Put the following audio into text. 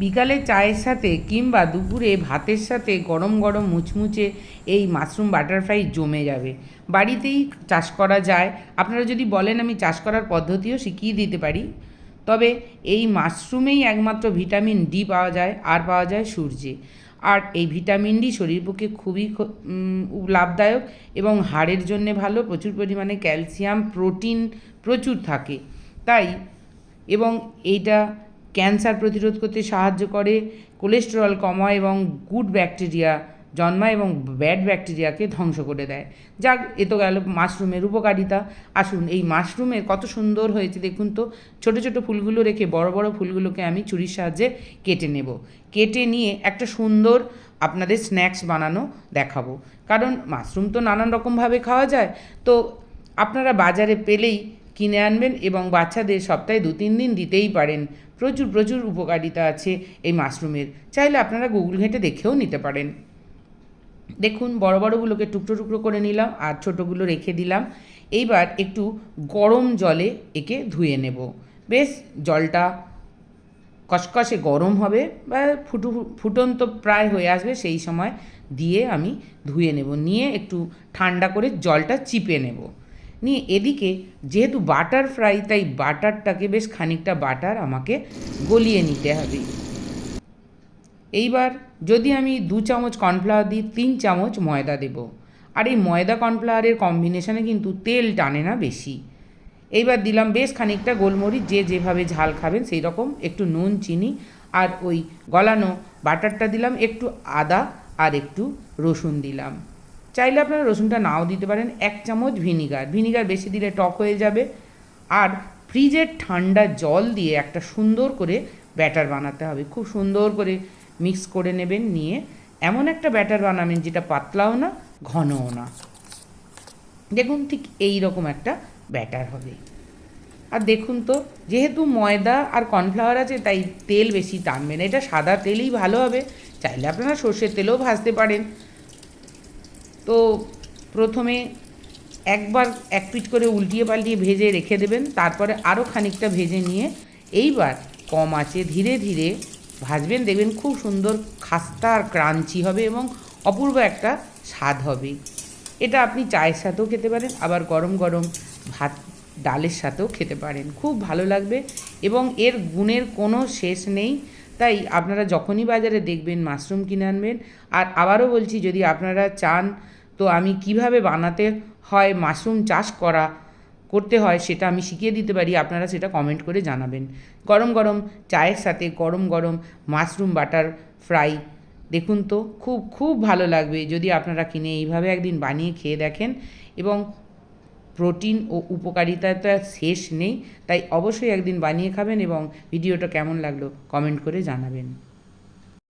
বিকালে চায়ের সাথে কিংবা দুপুরে ভাতের সাথে গরম গরম মুচমুচে এই মাশরুম বাটারফ্লাই জমে যাবে। বাড়িতেই চাষ করা যায়। আপনারা যদি বলেন আমি চাষ করার পদ্ধতিও শিখিয়ে দিতে পারি। তবে এই মাশরুমেই একমাত্র ভিটামিন ডি পাওয়া যায়, আর পাওয়া যায় সূর্যে। আর এই ভিটামিন ডি শরীর পক্ষে খুবই লাভদায়ক এবং হাড়ের জন্যে ভালো। প্রচুর পরিমাণে ক্যালসিয়াম, প্রোটিন প্রচুর থাকে। তাই এবং এইটা ক্যান্সার প্রতিরোধ করতে সাহায্য করে, কোলেস্টেরল কমায় এবং গুড ব্যাকটেরিয়া জন্মায় এবং ব্যাড ব্যাকটেরিয়াকে ধ্বংস করে দেয়। যাক, এ তো গেল মাশরুমের উপকারিতা। আসুন, এই মাশরুমের কত সুন্দর হয়েছে দেখুন তো। ছোট ছোট ফুলগুলো রেখে বড় বড় ফুলগুলোকে আমি চুরির সাহায্যে কেটে নেব। কেটে নিয়ে একটা সুন্দর আপনাদের স্ন্যাক্স বানানো দেখাবো। কারণ মাশরুম তো নানান রকমভাবে খাওয়া যায়। তো আপনারা বাজারে পেলেই কিনে আনবেন এবং বাচ্চাদের সপ্তাহে দু তিন দিন দিতেই পারেন। প্রচুর প্রচুর উপকারিতা আছে এই মাশরুমের। চাইলে আপনারা গুগল ঘেঁটে দেখেও নিতে পারেন। দেখুন, বড়, বড়গুলোকে টুকরো টুকরো করে নিলাম আর ছোটোগুলো রেখে দিলাম। এইবার একটু গরম জলে একে ধুয়ে নেব। বেশ, জলটা কষকষে গরম হবে বা ফুটু, ফুটন্ত প্রায় হয়ে আসবে সেই সময় দিয়ে আমি ধুয়ে নেব। নিয়ে একটু ঠান্ডা করে জলটা চিপে নেব। নিয়ে এদিকে যেহেতু বাটার ফ্রাই, তাই বাটারটাকে বেশ খানিকটা বাটার আমাকে গলিয়ে নিতে হবে। এইবার যদি আমি দু চামচ কর্নফ্লাওয়ার দিই তিন চামচ ময়দা দেব। আর এই ময়দা কর্নফ্লাওয়ারের কম্বিনেশনে কিন্তু তেল টানে না বেশি। এইবার দিলাম বেশ খানিকটা গোলমরিচ, যে যেভাবে ঝাল খাবেন সেই রকম একটু নুন, চিনি আর ওই গলানো বাটারটা দিলাম, একটু আদা আর একটু রসুন দিলাম। চাইলে আপনারা রসুনটা নাও দিতে পারেন। এক চামচ ভিনিগার। ভিনিগার বেশি দিলে টক হয়ে যাবে। আর ফ্রিজের ঠান্ডা জল দিয়ে একটা সুন্দর করে ব্যাটার বানাতে হবে। খুব সুন্দর করে মিক্স করে নেবেন, নিয়ে এমন একটা ব্যাটার বানাবেন যেটা পাতলাও না, ঘনও না। দেখুন ঠিক এই রকম একটা ব্যাটার হবে। আর দেখুন তো, যেহেতু ময়দা আর কর্নফ্লাওয়ার আছে, তাই তেল বেশি টানবে না এটা সাদা তেলই ভালো হবে। চাইলে আপনারা সর্ষের তেলেও ভাজতে পারেন। তো প্রথমে একবার এক পিট করে উল্টিয়ে পাল্টিয়ে ভেজে রেখে দেবেন, তারপরে আরও খানিকটা ভেজে নিয়ে এইবার কম আছে ধীরে ধীরে ভাজবেন, দেখবেন খুব সুন্দর খাস্তা আর ক্রাঞ্চি হবে এবং অপূর্ব একটা স্বাদ হবে। এটা আপনি চায়ের সাথেও খেতে পারেন, আবার গরম গরম ভাত ডালের সাথেও খেতে পারেন। খুব ভালো লাগবে এবং এর গুণের কোনো শেষ নেই। তাই আপনারা যখনই বাজারে দেখবেন মাশরুম কিনে আনবেন। আর আবারও বলছি, যদি আপনারা চান তো আমি কীভাবে বানাতে হয়, মাশরুম চাষ করা, করতে হয় সেটা আমি শিখিয়ে দিতে পারি, আপনারা সেটা কমেন্ট করে জানাবেন। গরম গরম চায়ের সাথে গরম গরম মাশরুম বাটার ফ্রাই দেখুন তো, খুব খুব ভালো লাগবে। যদি আপনারা কিনে এইভাবে একদিন বানিয়ে খেয়ে দেখেন এবং প্রোটিন ও উপকারিতাটা শেষ নেই, তাই অবশ্যই একদিন বানিয়ে খাবেন এবং ভিডিওটা কেমন লাগল কমেন্ট করে জানাবেন।